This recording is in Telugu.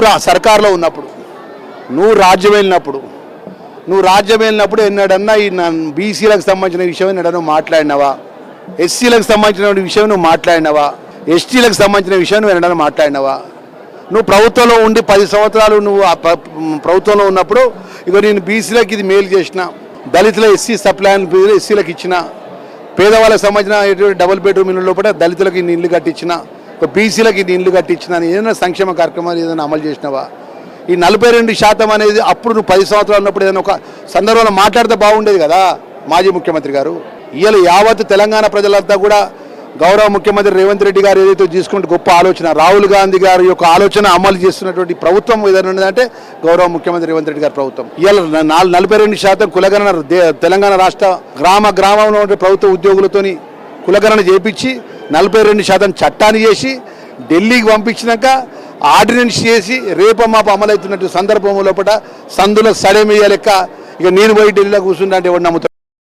నువ్వు రా సర్కార్లో ఉన్నప్పుడు నువ్వు రాజ్యం వెళ్ళినప్పుడు నువ్వు రాజ్యం వెళ్ళినప్పుడు ఎన్నడన్నా ఈ బీసీలకు సంబంధించిన విషయం ఎన్నడన్నా మాట్లాడినావా? ఎస్సీలకు సంబంధించిన విషయం నువ్వు మాట్లాడినావా? ఎస్టీలకు సంబంధించిన విషయం నువ్వు ఎన్నడన్నా మాట్లాడినావా? నువ్వు ప్రభుత్వంలో ఉండి పది సంవత్సరాలు నువ్వు ఆ ప్రభుత్వంలో ఉన్నప్పుడు ఇక నేను బీసీలకు ఇది మేలు చేసిన దళితుల ఎస్సీ సప్లాన్ ఎస్సీలకు ఇచ్చిన పేదవాళ్ళకి సంబంధించిన డబుల్ బెడ్రూమ్ ఇల్లు లోపల దళితులకు ఇన్ని ఇల్లు కట్టించిన బీసీలకు ఇది ఇల్లు కట్టించిన ఏదైనా సంక్షేమ కార్యక్రమాలు ఏదైనా అమలు చేసినావా? ఈ నలభై రెండు శాతం అనేది అప్పుడు నువ్వు పది సంవత్సరాలు ఉన్నప్పుడు ఏదైనా ఒక సందర్భంలో మాట్లాడితే బాగుండేది కదా మాజీ ముఖ్యమంత్రి గారు? ఇవాళ యావత్ తెలంగాణ ప్రజలంతా కూడా గౌరవ ముఖ్యమంత్రి రేవంత్ రెడ్డి గారు ఏదైతే తీసుకుంటే గొప్ప ఆలోచన రాహుల్ గాంధీ గారి యొక్క ఆలోచన అమలు చేస్తున్నటువంటి ప్రభుత్వం ఏదైనా ఉన్నదంటే గౌరవ ముఖ్యమంత్రి రేవంత్ రెడ్డి గారి ప్రభుత్వం. ఇవాళ నాలుగు నలభై రెండు శాతం కులగణన తెలంగాణ రాష్ట్ర గ్రామ గ్రామంలో ఉండే ప్రభుత్వ ఉద్యోగులతోని కులగణన చేపించి నలభై రెండు శాతం చట్టాన్ని చేసి ఢిల్లీకి పంపించినాక ఆర్డినెన్స్ చేసి రేప మాపు అమలవుతున్నట్టు సందర్భం లోపల సందులో సడేమయ్యే లెక్క ఇక నేను పోయి ఢిల్లీలో కూర్చుంటే ఎవడు నమ్ముతాడు?